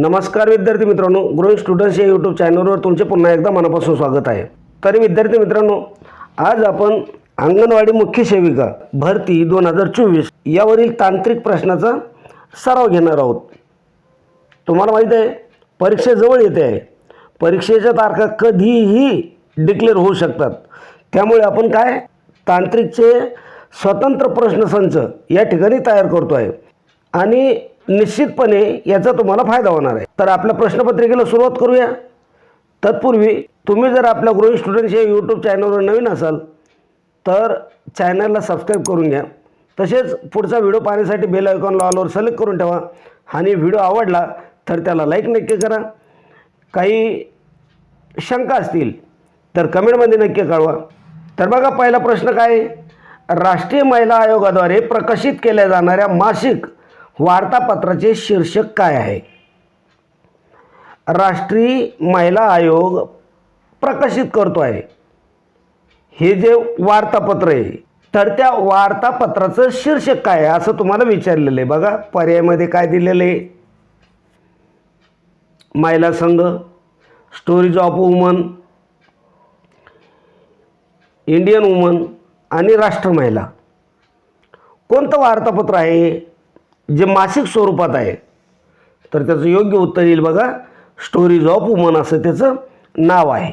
नमस्कार विद्यार्थी मित्रांनो ग्रोईंग स्टुडंट्स या यूट्यूब चॅनलवर तुमचे पुन्हा एकदा मनापासून स्वागत आहे. तरी विद्यार्थी मित्रांनो आज आपण अंगणवाडी मुख्य सेविका भरती दोन हजार चोवीस यावरील तांत्रिक प्रश्नाचा सराव घेणार आहोत. तुम्हाला माहीत आहे परीक्षा जवळ येते आहे. परीक्षेच्या तारखा कधीही डिक्लेअर होऊ शकतात. त्यामुळे आपण काय तांत्रिकचे स्वतंत्र प्रश्नसंच या ठिकाणी तयार करतो आहे आणि निश्चितपणे याचा तुम्हाला फायदा होणार आहे. तर आपल्या प्रश्नपत्रिकेला सुरुवात करूया. तत्पूर्वी तुम्ही जर आपल्या ग्रोईंग स्टुडंट्स या यूट्यूब चॅनलवर नवीन असाल तर चॅनलला सबस्क्राईब करून घ्या. तसेच पुढचा व्हिडिओ पाहण्यासाठी बेल आयकॉनला ऑलवर सिलेक्ट करून ठेवा. आणि व्हिडिओ आवडला तर त्याला लाईक नक्की करा. काही शंका असतील तर कमेंटमध्ये नक्की कळवा. तर बघा पहिला प्रश्न काय आहे? राष्ट्रीय महिला आयोगाद्वारे प्रकाशित केल्या जाणाऱ्या मासिक वार्तापत्राचे शीर्षक काय आहे? राष्ट्रीय महिला आयोग प्रकाशित करतो आहे. हे जे वार्तापत्र आहे तर त्या वार्तापत्राचं शीर्षक काय आहे असं तुम्हाला विचारलेलं आहे. बघा पर्यायमध्ये काय दिलेलं आहे? महिला संघ stories of women Indian women आणि राष्ट्र महिला कोणतं वार्तापत्र आहे? जे मासिक स्वरूपात आहे तर त्याचं योग्य उत्तर येईल बघा. स्टोरीज ऑफ वुमन असं त्याचं नाव आहे.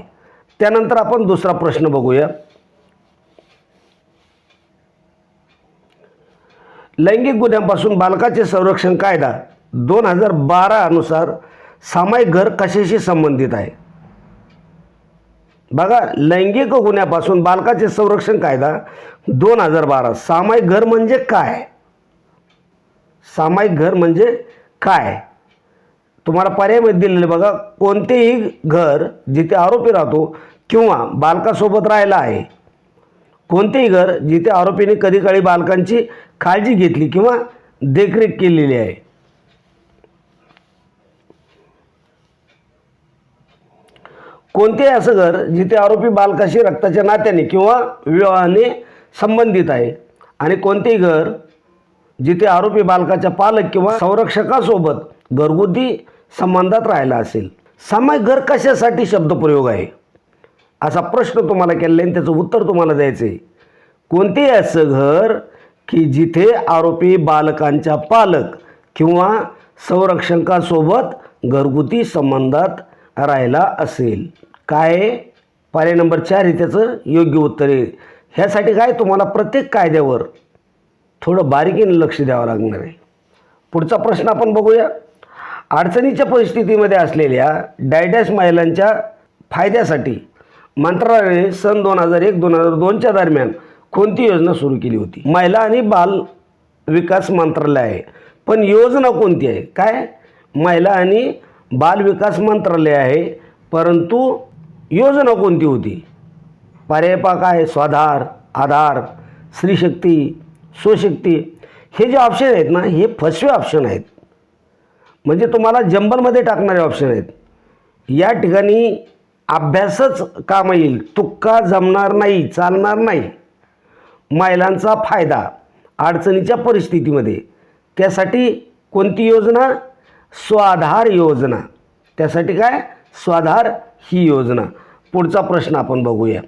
त्यानंतर आपण दुसरा प्रश्न बघूया. लैंगिक गुन्ह्यांपासून बालकाचे संरक्षण कायदा दोन हजार बारा अनुसार सामायिक घर कशाशी संबंधित आहे? बघा लैंगिक गुन्ह्यापासून बालकाचे संरक्षण कायदा दोन हजार बारा सामायिक घर म्हणजे काय? सामायिक घर म्हणजे काय? तुम्हाला पर्यायमध्ये दिलेले बघा. कोणतेही घर जिथे आरोपी राहतो किंवा बालकासोबत राहिला आहे कोणतेही घर जिथे आरोपीने कधी काळी बालकांची काळजी घेतली किंवा देखरेख केलेली आहे. कोणतेही असं घर जिथे आरोपी बालकाशी रक्ताच्या नात्याने किंवा विवाहाने संबंधित आहे आणि कोणतेही घर जिथे आरोपी बालकाच्या पालक किंवा संरक्षकासोबत घरगुती संबंधात राहिला असेल. सामायिक घर कशासाठी शब्दप्रयोग आहे? असा प्रश्न तुम्हाला केलेला आहे आणि त्याचं उत्तर तुम्हाला द्यायचं आहे कोणतेही असं घर की जिथे आरोपी बालकांच्या पालक किंवा संरक्षकासोबत घरगुती संबंधात राहिला असेल? काय? पर्याय नंबर चार हे त्याचं योग्य उत्तर आहे. ह्यासाठी काय? तुम्हाला प्रत्येक कायद्यावर थोडं बारीकीने लक्ष द्यावं लागणार आहे. पुढचा प्रश्न आपण बघूया. अडचणीच्या परिस्थितीमध्ये असलेल्या डायडॅश महिलांच्या फायद्यासाठी मंत्रालयाने सन दोन हजार एक दोन हजार दोनच्या दरम्यान कोणती योजना सुरू केली होती? महिला आणि बाल विकास मंत्रालय. आहे पण योजना कोणती आहे? काय? महिला आणि बाल विकास मंत्रालय आहे. परंतु योजना कोणती होती? पर्याय पा काय स्वाधार आधार स्त्रीशक्ती स्वशक्ती. हे जे ऑप्शन आहेत ना हे फसवे ऑप्शन आहेत. म्हणजे तुम्हाला जंबलमध्ये टाकणारे ऑप्शन आहेत. या ठिकाणी अभ्यासच काम येईल. तुक्का जमणार नाही चालणार नाही. महिलांचा फायदा अडचणीच्या परिस्थितीमध्ये. त्यासाठी कोणती योजना? स्वाधार योजना. त्यासाठी काय? स्वाधार ही योजना. पुढचा प्रश्न आपण बघूया.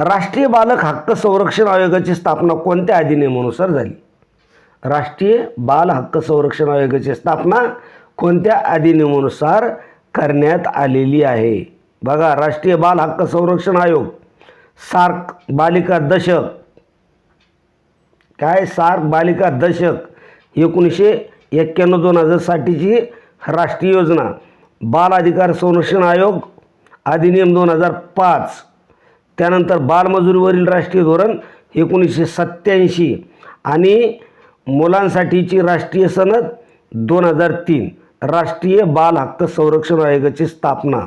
राष्ट्रीय बालक हक्क संरक्षण आयोगाची स्थापना कोणत्या अधिनियमानुसार झाली? राष्ट्रीय बाल हक्क संरक्षण आयोगाची स्थापना कोणत्या अधिनियमानुसार करण्यात आलेली आहे? बघा राष्ट्रीय बाल हक्क संरक्षण आयोग सार्क बालिका दशक. काय सार्क बालिका दशक? एकोणीसशे एक्क्याण्णव दोन हजार साठीची राष्ट्रीय योजना. बाल अधिकार संरक्षण आयोग अधिनियम दोन हजार पाच. त्यानंतर बालमजुरीवरील राष्ट्रीय धोरण एकोणीसशे सत्त्याऐंशी आणि मुलांसाठीची राष्ट्रीय सनद दोन हजार तीन राष्ट्रीय बाल हक्क संरक्षण आयोगाची स्थापना.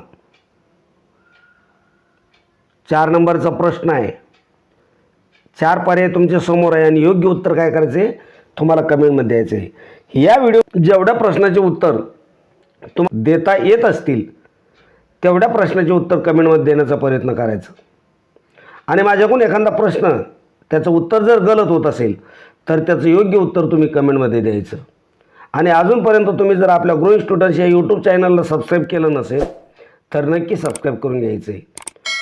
चार नंबरचा प्रश्न आहे. चार पर्याय तुमच्यासमोर आहे आणि योग्य उत्तर काय करायचं आहे? तुम्हाला कमेंटमध्ये द्यायचं आहे. या व्हिडिओ जेवढ्या प्रश्नाचे उत्तर तुम देता येत असतील तेवढ्या प्रश्नाचे उत्तर कमेंटमध्ये देण्याचा प्रयत्न करायचा. आणि माझ्याकडून एखादा प्रश्न त्याचं उत्तर जर गलत होत असेल तर त्याचं योग्य उत्तर तुम्ही कमेंटमध्ये द्यायचं. आणि अजूनपर्यंत तुम्ही जर आपल्या ग्रोईंग स्टुडंट्स या यूट्यूब चॅनलला सबस्क्राईब केलं नसेल तर नक्की सबस्क्राईब करून घ्यायचं आहे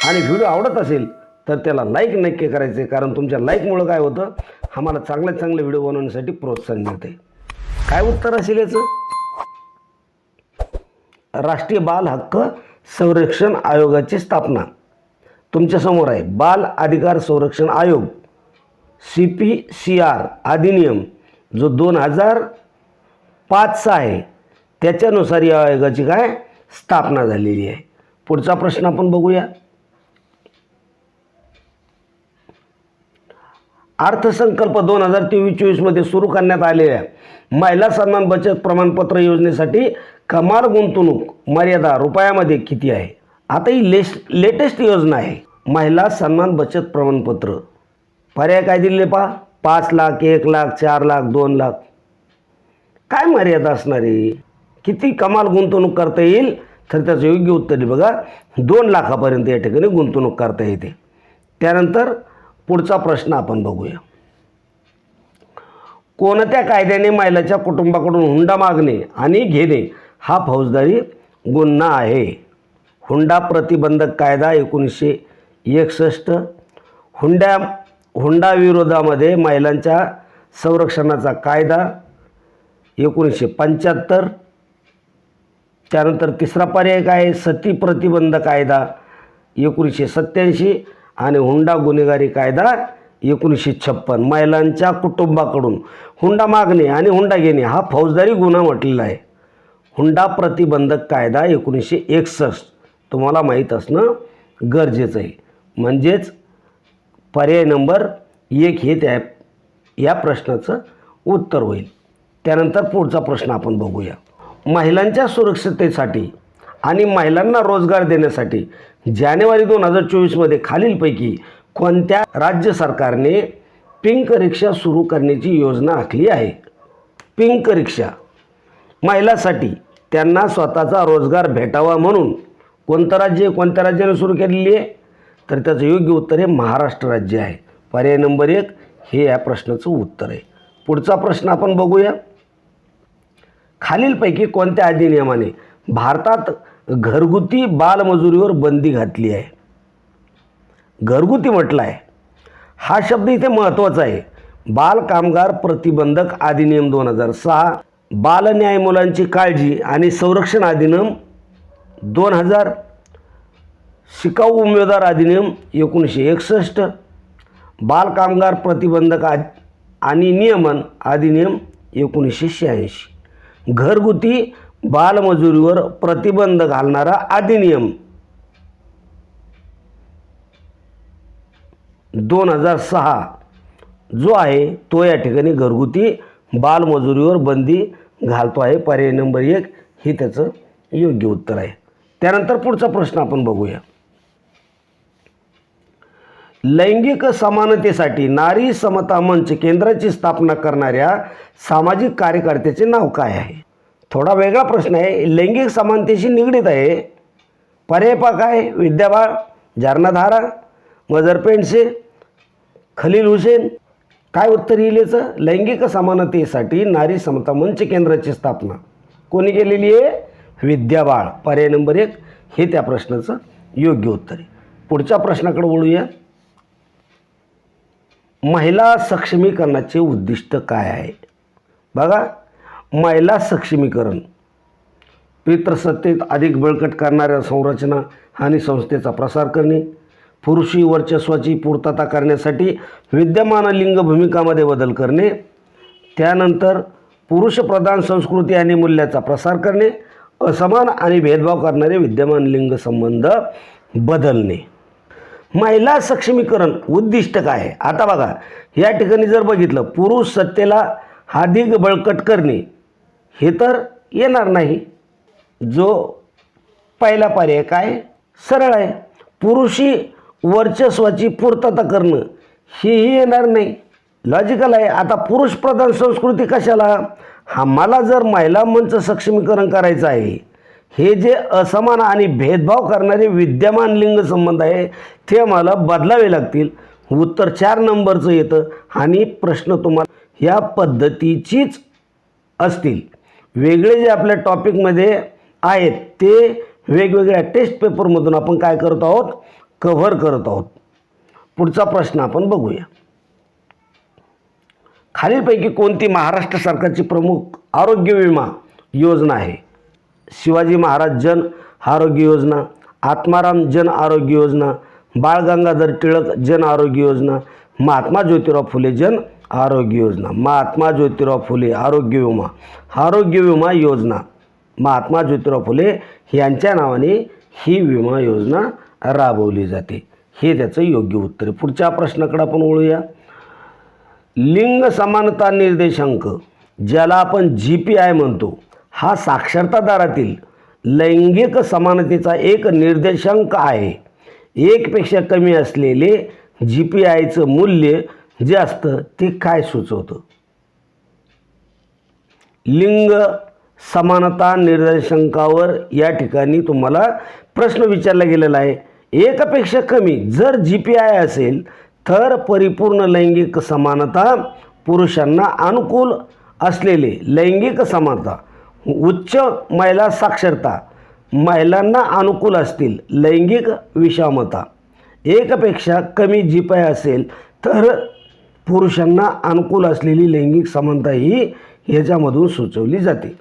आणि व्हिडिओ आवडत असेल तर त्याला लाईक नक्की करायचे कारण तुमच्या लाईकमुळं काय होतं? आम्हाला चांगले चांगले व्हिडिओ बनवण्यासाठी प्रोत्साहन मिळते काय उत्तर असेल याचं? राष्ट्रीय बाल हक्क संरक्षण आयोगाची स्थापना. तुमच्यासमोर आहे. बाल अधिकार संरक्षण आयोग सी पी सी आर अधिनियम जो दोन हजार पाचचा आहे त्याच्यानुसार या आयोगाची काय स्थापना झालेली आहे. पुढचा प्रश्न आपण बघूया. अर्थसंकल्प दोन हजार तेवीस चोवीसमध्ये सुरू करण्यात आलेल्या महिला सन्मान बचत प्रमाणपत्र योजनेसाठी कमाल गुंतवणूक मर्यादा रुपयामध्ये किती आहे? आता ही लेस लेटेस्ट योजना आहे. महिला सन्मान बचत प्रमाणपत्र. पर्याय काय दिले पा? पाच लाख एक लाख चार लाख दोन लाख. काय मर्यादा असणार आहे? किती कमाल गुंतवणूक करता येईल? तर त्याचं योग्य उत्तर आहे बघा. दोन लाखापर्यंत या ठिकाणी गुंतवणूक करता येते. त्यानंतर पुढचा प्रश्न आपण बघूया. कोणत्या कायद्याने महिलाच्या कुटुंबाकडून हुंडा मागणे आणि घेणे हा फौजदारी गुन्हा आहे? हुंडा प्रतिबंधक कायदा एकोणीसशे एकसष्ट. हुंड्या हुंडा विरोधामध्ये महिलांच्या संरक्षणाचा कायदा एकोणीसशे पंच्याहत्तर. त्यानंतर तिसरा पर्याय काय? आहे? सती प्रतिबंध कायदा एकोणीसशे सत्याऐंशी आणि हुंडा गुन्हेगारी कायदा एकोणीसशे छप्पन. महिलांच्या कुटुंबाकडून हुंडा मागणे आणि हुंडा घेणे हा फौजदारी गुन्हा म्हटलेला आहे. हुंडा प्रतिबंधक कायदा एकोणीसशे एकसष्ट. तुम्हाला माहीत असणं गरजेचं आहे. म्हणजेच पर्याय नंबर एक हे त्या या प्रश्नाचं उत्तर होईल. त्यानंतर पुढचा प्रश्न आपण बघूया. महिलांच्या सुरक्षिततेसाठी आणि महिलांना रोजगार देण्यासाठी जानेवारी दोन हजार चोवीसमध्ये खालीलपैकी कोणत्या राज्य सरकारने पिंक रिक्षा सुरू करण्याची योजना आखली आहे? Pink rickshaw. महिलांसाठी त्यांना स्वतःचा रोजगार भेटावा म्हणून कोणतं राज्य कोणत्या राज्याने सुरू केलेली आहे? तर त्याचं योग्य उत्तर हे महाराष्ट्र राज्य आहे. पर्याय नंबर एक हे या प्रश्नाचं उत्तर आहे. पुढचा प्रश्न आपण बघूया. खालीलपैकी कोणत्या अधिनियमाने भारतात घरगुती बालमजुरीवर बंदी घातली आहे? घरगुती म्हटलं आहे हा शब्द इथे महत्त्वाचा आहे. बाल कामगार प्रतिबंधक अधिनियम दोन हजार सहा बालन्याय मुलांची काळजी आणि संरक्षण अधिनियम दोन हजार शिकाऊ उमेदवार अधिनियम एकोणीसशे एकसष्ट बालकामगार प्रतिबंधक आ आणि नियमन अधिनियम एकोणीसशे शहाऐंशी. घरगुती बालमजुरीवर प्रतिबंध घालणारा अधिनियम दोन हजार सहा जो आहे तो या ठिकाणी घरगुती बालमजुरीवर बंदी घालतो आहे. पर्याय नंबर एक हे त्याचं योग्य उत्तर आहे. त्यानंतर पुढचा प्रश्न आपण बघूया. लैंगिक समानतेसाठी नारी समता मंच केंद्राची स्थापना करणाऱ्या सामाजिक कार्यकर्त्याचे नाव काय आहे? थोडा वेगळा प्रश्न आहे. लैंगिक समानतेशी निगडीत आहे. पर्यायपा काय? विद्याबाळ जारनाधारा मदर पेंडसे खलील हुसेन. काय उत्तर येईल याचं? लैंगिक समानतेसाठी नारी समता मंच केंद्राची स्थापना. कोणी केलेली आहे? विद्याबाळ पर्याय नंबर एक हे त्या प्रश्नाचं योग्य उत्तर आहे. पुढच्या प्रश्नाकडे वळूया. महिला सक्षमीकरणाचे उद्दिष्ट काय आहे बघा महिला सक्षमीकरण पितृसत्तेत अधिक बळकट करणाऱ्या संरचना आणि संस्थेचा प्रसार करणे पुरुषी वर्चस्वाची पूर्तता करण्यासाठी विद्यमान लिंग भूमिकामध्ये बदल करणे त्यानंतर पुरुषप्रधान संस्कृती आणि मूल्याचा प्रसार करणे असमान आणि भेदभाव करणारे विद्यमान लिंग संबंध बदलणे. महिला सक्षमीकरण उद्दिष्ट काय? आहे आता बघा या ठिकाणी जर बघितलं पुरुष सत्तेला अधिक बळकट करणे हे तर येणार नाही. जो पहिला पर्याय काय? सरळ आहे. पुरुषी वर्चस्वाची पूर्तता करणं हेही येणार नाही. लॉजिकल आहे. आता पुरुषप्रधान संस्कृती कशाला? हा मला जर महिला मंच सक्षमीकरण करायचं आहे हे जे असमान आणि भेदभाव करणारे विद्यमान लिंग संबंध आहे ते मला बदलावे लागतील. उत्तर चार नंबरचं येतं आणि प्रश्न तुम्हाला या पद्धतीचीच असतील. वेगळे जे आपल्या टॉपिकमध्ये आहेत ते वेगवेगळ्या टेस्ट पेपरमधून आपण काय करत आहोत? कव्हर करत आहोत. पुढचा प्रश्न आपण बघूया. खालीलपैकी कोणती महाराष्ट्र सरकारची प्रमुख आरोग्य विमा योजना आहे? शिवाजी महाराज जन आरोग्य योजना आत्माराम जन आरोग्य योजना बाळ गंगाधर टिळक जन आरोग्य योजना महात्मा ज्योतिराव फुले जन आरोग्य योजना महात्मा ज्योतिराव फुले आरोग्य विमा आरोग्य विमा योजना महात्मा ज्योतिराव फुले यांच्या नावाने ही विमा योजना राबवली जाते. हे त्याचं योग्य उत्तर आहे. पुढच्या प्रश्नाकडे आपण वळूया. लिंग समानता निर्देशांक ज्याला आपण जी पी आय म्हणतो हा साक्षरता दरातील लैंगिक समानतेचा एक निर्देशांक आहे. एकपेक्षा कमी असलेले जी पी आयचं मूल्य जे असतं ते काय सुचवतं? लिंग समानता निर्देशांकावर या ठिकाणी तुम्हाला प्रश्न विचारला गेलेला आहे. एकापेक्षा कमी जर जी पी आय असेल तर परिपूर्ण लैंगिक समानता पुरुषांना अनुकूल असलेले लैंगिक समानता. उच्च महिला साक्षरता. महिलांना अनुकूल असतील लैंगिक विषमता. एकपेक्षा कमी जी पाय असेल तर पुरुषांना अनुकूल असलेली लैंगिक समानता ही ह्याच्यामधून सुचवली जाते.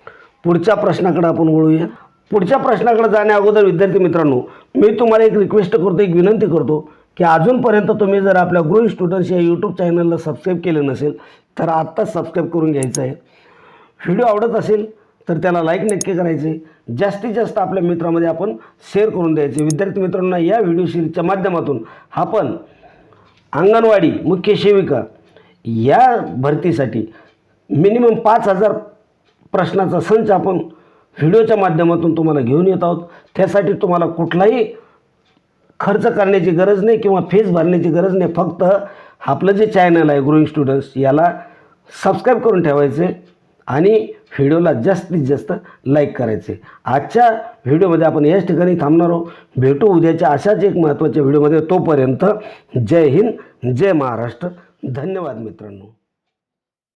पुढच्या प्रश्नाकडे आपण वळूया. पुढच्या प्रश्नाकडे जाण्या अगोदर विद्यार्थी मित्रांनो मी तुम्हाला एक रिक्वेस्ट करतो एक विनंती करतो. की अजूनपर्यंत तुम्ही जर आपल्या ग्रो स्टुडंट्स या यूट्यूब चॅनलला सबस्क्राईब केलं नसेल तर आत्ताच सबस्क्राईब करून घ्यायचं आहे. व्हिडिओ आवडत असेल तर त्याला लाईक नक्की करायचे. जास्तीत जास्त आपल्या मित्रामध्ये आपण शेअर करून द्यायचे. विद्यार्थी मित्रांना या व्हिडिओ सिरीजच्या माध्यमातून आपण अंगणवाडी मुख्य सेविका या भरतीसाठी मिनिमम पाच हजार प्रश्नाचा संच आपण व्हिडिओच्या माध्यमातून तुम्हाला घेऊन येत आहोत. त्यासाठी तुम्हाला कुठलाही खर्च करण्याची गरज नाही किंवा फीज भरण्याची गरज नाही. फक्त आपलं जे चॅनल आहे ग्रोईंग स्टुडंट्स याला सबस्क्राईब करून ठेवायचे आणि व्हिडिओला जास्तीत जास्त लाईक करायचे. आजच्या व्हिडिओमध्ये आपण याच ठिकाणी थांबणार आहोत. भेटू उद्याच्या अशाच एक महत्त्वाच्या व्हिडिओमध्ये. तोपर्यंत जय हिंद जय महाराष्ट्र. धन्यवाद मित्रांनो.